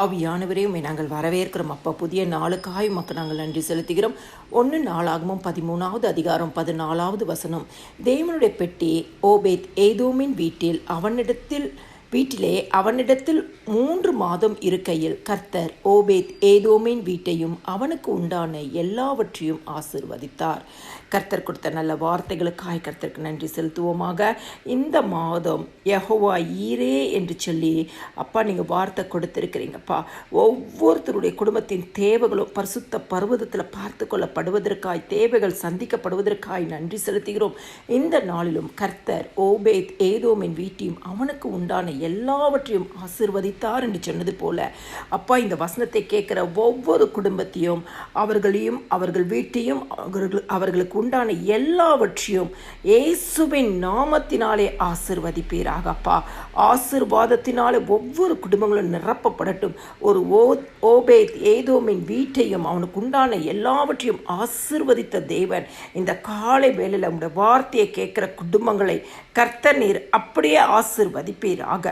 ஆவியானவரே உண்மை நாங்கள் வரவேற்கிறோம். அப்போ புதிய நாளுக்காய் உமக்கு நாங்கள் நன்றி செலுத்துகிறோம். ஒன்று நாளாகவும் பதிமூணாவது அதிகாரம் பதினாலாவது வசனம். தேவனுடைய பெட்டி ஓபேத் ஏதோமின் வீட்டில் அவனிடத்தில் வீட்டிலே அவனிடத்தில் மூன்று மாதம் இருக்கையில் கர்த்தர் ஓபேத் ஏதோமின் வீட்டையும் அவனுக்கு உண்டான எல்லாவற்றையும் ஆசிர்வதித்தார். கர்த்தர் கொடுத்த நல்ல வார்த்தைகளுக்காய் கர்த்தருக்கு நன்றி செலுத்துவோமாக. இந்த மாதம் யஹோவா ஈரே என்று சொல்லி அப்பா நீங்கள் வார்த்தை கொடுத்துருக்கிறீங்கப்பா. ஒவ்வொருத்தருடைய குடும்பத்தின் தேவைகளும் பரிசுத்த பருவதத்தில் பார்த்து கொள்ளப்படுவதற்காய் தேவைகள் சந்திக்கப்படுவதற்காய் நன்றி செலுத்துகிறோம். இந்த நாளிலும் கர்த்தர் ஓபேத் ஏதோமின் வீட்டையும் அவனுக்கு உண்டான எல்லாவற்றையும் ஆசிர்வதித்தார் என்று சொன்னது போல அப்பா இந்த வசனத்தை கேட்கிற ஒவ்வொரு குடும்பத்தையும் அவர்களையும் அவர்கள் வீட்டையும் அவர்கள் அவர்களுக்கு உண்டான எல்லாவற்றையும் இயேசுவின் நாமத்தினாலே ஆசிர்வதிப்பீராக அப்பா. ஆசிர்வாதத்தினாலே ஒவ்வொரு குடும்பங்களும் நிரப்பப்படட்டும். ஒரு ஓ ஓபேத் ஏதோமின் வீட்டையும் அவனுக்கு உண்டான எல்லாவற்றையும் ஆசிர்வதித்த தேவன் இந்த காலை வேளையில் உங்களுடைய வார்த்தையை கேட்குற குடும்பங்களை கர்த்த நீர் அப்படியே ஆசிர்வதிப்பீராக.